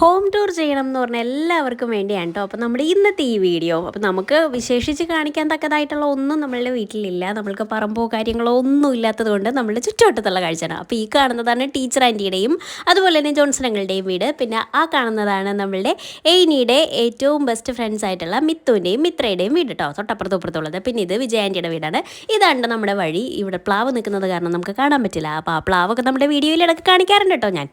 Home tour ചെയ്യണം എന്ന് പറഞ്ഞാൽ എല്ലാവർക്കും വേണ്ടിയാണ് കേട്ടോ. അപ്പോൾ നമ്മുടെ ഇന്നത്തെ ഈ വീഡിയോ അപ്പോൾ നമുക്ക് വിശേഷിച്ച് കാണിക്കാൻ തക്കതായിട്ടുള്ള ഒന്നും നമ്മളുടെ വീട്ടിലില്ല. നമ്മൾക്ക് പറമ്പോ കാര്യങ്ങളോ ഒന്നും ഇല്ലാത്തത് കൊണ്ട് നമ്മളുടെ ചുറ്റുവട്ടത്തുള്ള കാഴ്ചയാണ്. അപ്പോൾ ഈ കാണുന്നതാണ് ടീച്ചർ ആന്റിയുടെയും അതുപോലെ തന്നെ ജോൺസണങ്ങളുടെയും വീട്. പിന്നെ ആ കാണുന്നതാണ് നമ്മളുടെ എയ്നിയുടെ ഏറ്റവും ബെസ്റ്റ് ഫ്രണ്ട്സ് ആയിട്ടുള്ള മിത്തുവിന്റെയും മിത്രയുടെയും വീട് കേട്ടോ. തൊട്ടപ്പുറത്ത് ഇപ്പുറത്തുള്ളത് പിന്നെ ഇത് വിജയ ആന്റിയുടെ വീടാണ്. ഇതാണ് നമ്മുടെ വഴി ഇവിടെ പ്ലാവ് നിൽക്കുന്നത് കാരണം നമുക്ക് കാണാൻ പറ്റില്ല. അപ്പോൾ ആ പ്ലാവൊക്കെ നമ്മുടെ വീഡിയോയിൽ ഇടയ്ക്ക് കാണിക്കാറുണ്ട് കേട്ടോ ഞാൻ.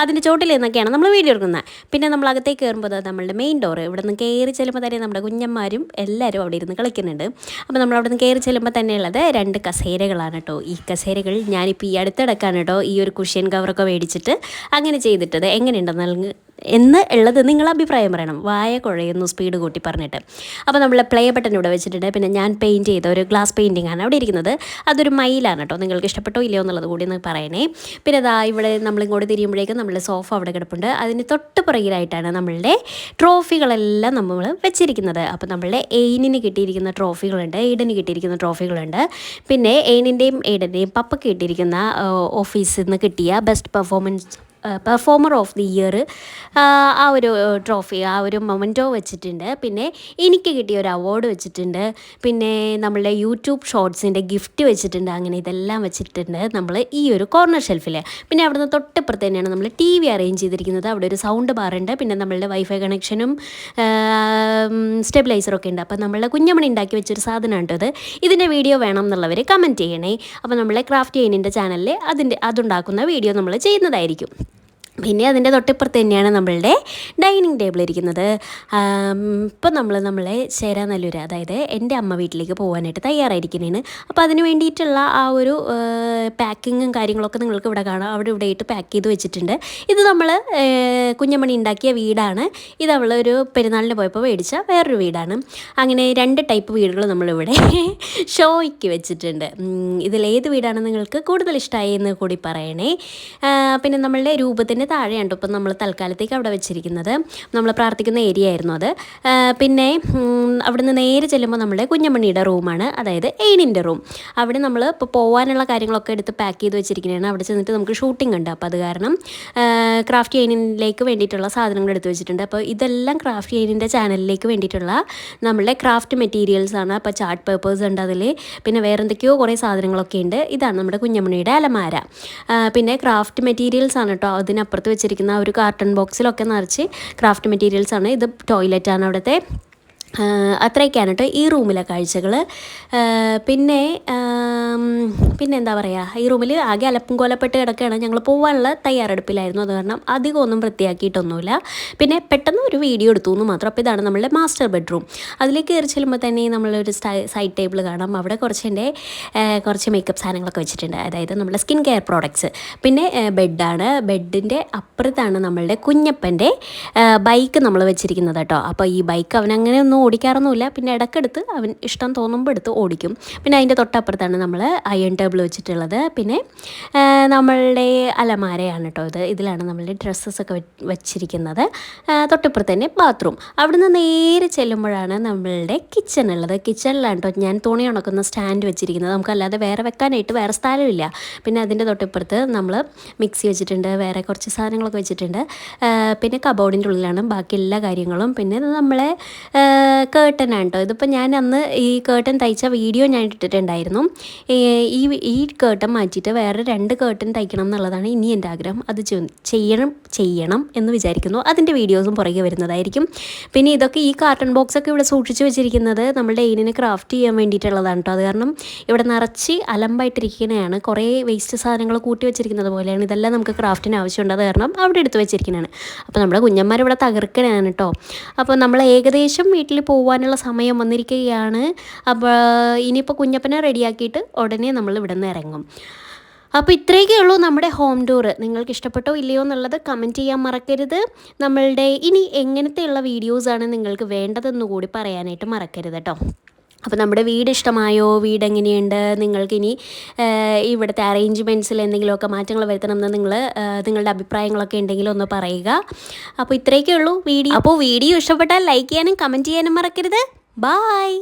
അതിന്റെ ചോട്ടിൽ നിന്നൊക്കെയാണ് നമ്മൾ വീഡിയോ എടുക്കുന്നത്. പിന്നെ നമ്മൾ അകത്തേക്ക് കയറുമ്പോൾ നമ്മളുടെ മെയിൻ ഡോറ് ഇവിടെ നിന്ന് കയറി ചെല്ലുമ്പോൾ തന്നെ നമ്മുടെ കുഞ്ഞന്മാരും എല്ലാവരും അവിടെ ഇരുന്ന് കളിക്കുന്നുണ്ട്. അപ്പോൾ നമ്മൾ അവിടെ നിന്ന് കയറി ചെല്ലുമ്പോൾ തന്നെ ഉള്ളത് രണ്ട് കസേരകളാണ് കേട്ടോ ഈ കസേരകൾ ഞാനിപ്പോൾ ഈ അടുത്തിടക്കാണ് കേട്ടോ ഈ ഒരു കുഷ്യൻ കവറൊക്കെ മേടിച്ചിട്ട് അങ്ങനെ ചെയ്തിട്ടത്. എങ്ങനെയുണ്ടെന്ന് എന്ന് ഉള്ളത് നിങ്ങൾ അഭിപ്രായം പറയണം. വായ കുഴയുന്നു സ്പീഡ് കൂട്ടി പറഞ്ഞിട്ട്. അപ്പോൾ നമ്മൾ പ്ലേ ബട്ടൺ ഇവിടെ വെച്ചിട്ടുണ്ട്. പിന്നെ ഞാൻ പെയിന്റ് ചെയ്ത ഒരു ഗ്ലാസ് പെയിന്റിംഗ് ആണ് അവിടെ ഇരിക്കുന്നത്. അതൊരു മയിലാണ് കേട്ടോ. നിങ്ങൾക്ക് ഇഷ്ടപ്പെട്ടോ ഇല്ലയോ എന്നുള്ളത് കൂടി ഒന്ന് പറയണേ. പിന്നെ അതാ ഇവിടെ നമ്മളിങ്ങോട്ട് തിരിയുമ്പോഴേക്കും നമ്മുടെ സോഫ അവിടെ കിടപ്പുണ്ട്. അതിന് തൊട്ട് പുറകിലായിട്ടാണ് നമ്മളുടെ ട്രോഫികളെല്ലാം നമ്മൾ വെച്ചിരിക്കുന്നത്. അപ്പോൾ നമ്മളുടെ എയിനിന് കിട്ടിയിരിക്കുന്ന ട്രോഫികളുണ്ട് എയ്ഡന് കിട്ടിയിരിക്കുന്ന ട്രോഫികളുണ്ട് പിന്നെ എയിനിന്റെയും എയ്ഡന്റെയും പപ്പ കിട്ടിയിരിക്കുന്ന ഓഫീസിൽ നിന്ന് കിട്ടിയ best performance performer of the year ആ ഒരു ട്രോഫി ആ ഒരു മൊമെന്റോ വെച്ചിട്ടുണ്ട്. പിന്നെ എനിക്ക് കിട്ടിയ ഒരു അവാർഡ് വെച്ചിട്ടുണ്ട്. പിന്നെ നമ്മളുടെ യൂട്യൂബ് ഷോർട്സിന്റെ ഗിഫ്റ്റ് വെച്ചിട്ടുണ്ട്. അങ്ങനെ ഇതെല്ലാം വെച്ചിട്ടുണ്ട് നമ്മൾ ഈ ഒരു കോർണർ ഷെൽഫിൽ പിന്നെ അവിടുന്ന് തൊട്ടിപ്പുറത്ത് തന്നെയാണ് നമ്മൾ ടി വി അറേഞ്ച് ചെയ്തിരിക്കുന്നത്. അവിടെ ഒരു സൗണ്ട് ബാറുണ്ട് പിന്നെ നമ്മളുടെ വൈഫൈ കണക്ഷനും സ്റ്റെബിലൈസറൊക്കെ ഉണ്ട്. അപ്പോൾ നമ്മളുടെ കുഞ്ഞമണി ഉണ്ടാക്കി വെച്ചൊരു സാധനമാണ് കേട്ടത് ഇത് ഇതിന്റെ വീഡിയോ വേണം എന്നുള്ളവർ കമന്റ് ചെയ്യണേ. അപ്പോൾ നമ്മളെ ക്രാഫ്റ്റ് ചെയ്യുന്നതിന്റെ ചാനലിൽ അതിന്റെ അതുണ്ടാക്കുന്ന വീഡിയോ നമ്മൾ ചെയ്യുന്നതായിരിക്കും. പിന്നെ അതിന്റെ തൊട്ടിപ്പുറത്ത് തന്നെയാണ് നമ്മളുടെ ഡൈനിങ് ടേബിൾ ഇരിക്കുന്നത്. ഇപ്പം നമ്മൾ നമ്മളെ ചേരാനല്ലൂർ അതായത് എന്റെ അമ്മ വീട്ടിലേക്ക് പോകാനായിട്ട് തയ്യാറായിരിക്കുന്നതാണ്. അപ്പോൾ അതിന് വേണ്ടിയിട്ടുള്ള ആ ഒരു പാക്കിങ്ങും കാര്യങ്ങളൊക്കെ നിങ്ങൾക്ക് ഇവിടെ കാണാം. അവിടെ ഇവിടെ ആയിട്ട് പാക്ക് ചെയ്ത് വെച്ചിട്ടുണ്ട്. ഇത് നമ്മൾ കുഞ്ഞമണി ഉണ്ടാക്കിയ വീടാണ്. ഇത് അവൾ ഒരു പെരുന്നാളിന് പോയപ്പോൾ മേടിച്ച വേറൊരു വീടാണ്. അങ്ങനെ രണ്ട് ടൈപ്പ് വീടുകൾ നമ്മളിവിടെ ഷോയ്ക്ക് വെച്ചിട്ടുണ്ട്. ഇതിലേത് വീടാണ് നിങ്ങൾക്ക് കൂടുതൽ ഇഷ്ടമായി എന്ന് കൂടി പറയണേ. പിന്നെ നമ്മളുടെ രൂപത്തിന്റെ താഴെയാണ് ഇപ്പം നമ്മൾ തൽക്കാലത്തേക്ക് അവിടെ വെച്ചിരിക്കുന്നത്. നമ്മൾ പ്രാർത്ഥിക്കുന്ന ഏരിയ ആയിരുന്നു അത്. പിന്നെ അവിടെ നിന്ന് നേരെ ചെല്ലുമ്പോൾ നമ്മുടെ കുഞ്ഞമണിയുടെ റൂമാണ് അതായത് എയിനിന്റെ റൂം അവിടെ നമ്മൾ ഇപ്പോൾ പോകാനുള്ള കാര്യങ്ങളൊക്കെ എടുത്ത് പാക്ക് ചെയ്ത് വെച്ചിരിക്കുന്നതാണ് അവിടെ ചെന്നിട്ട് നമുക്ക് ഷൂട്ടിംഗ് ഉണ്ട്. അപ്പോൾ അത് കാരണം ക്രാഫ്റ്റ് ചെയ്യുന്നതിലേക്ക് വേണ്ടിയിട്ടുള്ള സാധനങ്ങൾ എടുത്തു വെച്ചിട്ടുണ്ട്. അപ്പോൾ ഇതെല്ലാം ക്രാഫ്റ്റ് ചെയ്യുന്നതിന്റെ ചാനലിലേക്ക് വേണ്ടിയിട്ടുള്ള നമ്മളുടെ ക്രാഫ്റ്റ് മെറ്റീരിയൽസ് ആണ്. അപ്പോൾ ചാർട്ട് പേപ്പേഴ്സ് ഉണ്ട് അതിൽ. പിന്നെ വേറെ എന്തൊക്കെയോ കുറേ സാധനങ്ങളൊക്കെ ഉണ്ട്. ഇതാണ് നമ്മുടെ കുഞ്ഞമണിയുടെ അലമാര. പിന്നെ ക്രാഫ്റ്റ് മെറ്റീരിയൽസ് ആണ് കേട്ടോ. അതിനപ്പുറത്ത് വെച്ചിരിക്കുന്ന ഒരു കാർട്ടൺ ബോക്സിലൊക്കെ നിറച്ച് ക്രാഫ്റ്റ് മെറ്റീരിയൽസ് ആണ്. ഇത് ടോയ്ലറ്റാണ് അവിടുത്തെ. അത്രയൊക്കെയാണ് കേട്ടോ ഈ റൂമിലെ കാഴ്ചകൾ പിന്നെ പിന്നെ എന്താ പറയുക ഈ റൂമിൽ ആകെ അലപ്പും കോലപ്പെട്ട് കിടക്കുകയാണ് ഞങ്ങൾ പോകാനുള്ള തയ്യാറെടുപ്പിലായിരുന്നു. അത് കാരണം അധികം ഒന്നും വൃത്തിയാക്കിയിട്ടൊന്നുമില്ല. പിന്നെ പെട്ടെന്ന് ഒരു വീഡിയോ എടുത്തു എന്ന് മാത്രം. അപ്പോൾ ഇതാണ് നമ്മുടെ മാസ്റ്റർ ബെഡ്റൂം. അതിലേക്ക് കയറി ചെല്ലുമ്പോൾ തന്നെ നമ്മളൊരു സൈഡ് ടേബിൾ കാണാം. അവിടെ കുറച്ച് എന്റെ കുറച്ച് മേക്കപ്പ് സാധനങ്ങളൊക്കെ വെച്ചിട്ടുണ്ട്. അതായത് നമ്മുടെ സ്കിൻ കെയർ പ്രോഡക്ട്സ്. പിന്നെ ബെഡാണ്. ബെഡിന്റെ അപ്പുറത്താണ് നമ്മളുടെ കുഞ്ഞപ്പന്റെ ബൈക്ക് നമ്മൾ വെച്ചിരിക്കുന്നത് കേട്ടോ. അപ്പോൾ ഈ ബൈക്ക് അവൻ അങ്ങനെ ഒന്നും ഓടിക്കാറൊന്നുമില്ല. പിന്നെ ഇടയ്ക്കെടുത്ത് അവൻ ഇഷ്ടം തോന്നുമ്പോൾ എടുത്ത് ഓടിക്കും. പിന്നെ അതിന്റെ തൊട്ടപ്പുറത്താണ് നമ്മൾ അയൺ ടേബിൾ വെച്ചിട്ടുള്ളത്. പിന്നെ നമ്മളുടെ അലമാരയാണ് കേട്ടോ ഇത്. ഇതിലാണ് നമ്മളുടെ ഡ്രസ്സസ് ഒക്കെ വെച്ചിരിക്കുന്നത്. തൊട്ടിപ്പുറത്ത് തന്നെ ബാത്റൂം. അവിടുന്ന് നേരെ ചെല്ലുമ്പോഴാണ് നമ്മളുടെ കിച്ചൺ ഉള്ളത്. കിച്ചണിലാണ് കേട്ടോ ഞാൻ തുണി ഉണക്കുന്ന സ്റ്റാൻഡ് വെച്ചിരിക്കുന്നത്. നമുക്കല്ലാതെ വേറെ വെക്കാനായിട്ട് വേറെ സ്ഥലമില്ല പിന്നെ അതിന്റെ തൊട്ടിപ്പുറത്ത് നമ്മൾ മിക്സി വെച്ചിട്ടുണ്ട്. വേറെ കുറച്ച് സാധനങ്ങളൊക്കെ വെച്ചിട്ടുണ്ട്. പിന്നെ കബോർഡിന്റെ ഉള്ളിലാണ് ബാക്കി എല്ലാ കാര്യങ്ങളും. പിന്നെ നമ്മളെ കേട്ടനാണ് കേട്ടോ ഇതിപ്പോൾ ഞാൻ അന്ന് ഈ കേട്ടൻ തയ്ച്ച വീഡിയോ ഞാൻ ഇട്ടിട്ടുണ്ടായിരുന്നു ഈ ഈ കേട്ടൻ മാറ്റിയിട്ട് വേറെ രണ്ട് കേട്ടൻ തയ്ക്കണം എന്നുള്ളതാണ് ഇനി എന്റെ ആഗ്രഹം. അത് ചെയ്യണം ചെയ്യണം എന്ന് വിചാരിക്കുന്നു. അതിന്റെ വീഡിയോസും പുറകെ വരുന്നതായിരിക്കും. പിന്നെ ഇതൊക്കെ ഈ കാർട്ടൺ ബോക്സൊക്കെ ഇവിടെ സൂക്ഷിച്ച് വെച്ചിരിക്കുന്നത് നമ്മുടെ എയിനിനെ ക്രാഫ്റ്റ് ചെയ്യാൻ വേണ്ടിയിട്ടുള്ളതാണ് കേട്ടോ അത് കാരണം ഇവിടെ നിറച്ച് അലമ്പായിട്ടിരിക്കുന്നതാണ് കുറേ വേസ്റ്റ് സാധനങ്ങൾ കൂട്ടി വെച്ചിരിക്കുന്നത് പോലെയാണ്. ഇതെല്ലാം നമുക്ക് ക്രാഫ്റ്റിന് ആവശ്യമുണ്ട്. അത് കാരണം അവിടെ എടുത്ത് വെച്ചിരിക്കുന്നതാണ് അപ്പോൾ നമ്മുടെ കുഞ്ഞന്മാർ ഇവിടെ തകർക്കണതാണ് കേട്ടോ അപ്പോൾ നമ്മൾ ഏകദേശം വീട്ടിൽ പോകാനുള്ള സമയം വന്നിരിക്കുകയാണ്. അപ്പോൾ ഇനിയിപ്പോൾ കുഞ്ഞപ്പനെ റെഡിയാക്കിയിട്ട് ഉടനെ നമ്മൾ ഇവിടെ നിന്ന് ഇറങ്ങും. അപ്പോൾ ഇത്രയൊക്കെ ഉള്ളൂ നമ്മുടെ ഹോം ടൂർ നിങ്ങൾക്ക് ഇഷ്ടപ്പെട്ടോ ഇല്ലയോ എന്നുള്ളത് കമന്റ് ചെയ്യാൻ മറക്കരുത്. നമ്മളുടെ ഇനി എങ്ങനത്തെയുള്ള വീഡിയോസാണ് നിങ്ങൾക്ക് വേണ്ടതെന്ന് കൂടി പറയാനായിട്ട് മറക്കരുത് കേട്ടോ. അപ്പോൾ നമ്മുടെ വീട് ഇഷ്ടമായോ? വീട് എങ്ങനെയുണ്ട്? നിങ്ങൾക്കിനി ഇവിടുത്തെ അറേഞ്ച്മെന്റ്സിൽ എന്തെങ്കിലുമൊക്കെ മാറ്റങ്ങൾ വരുത്തണമെന്ന് നിങ്ങൾ നിങ്ങളുടെ അഭിപ്രായങ്ങളൊക്കെ ഉണ്ടെങ്കിൽ ഒന്ന് പറയുക. അപ്പോൾ ഇത്രയൊക്കെ ഉള്ളൂ വീഡിയോ. അപ്പോൾ വീഡിയോ ഇഷ്ടപ്പെട്ടാൽ ലൈക്ക് ചെയ്യാനും കമന്റ് ചെയ്യാനും മറക്കരുത്. ബായ്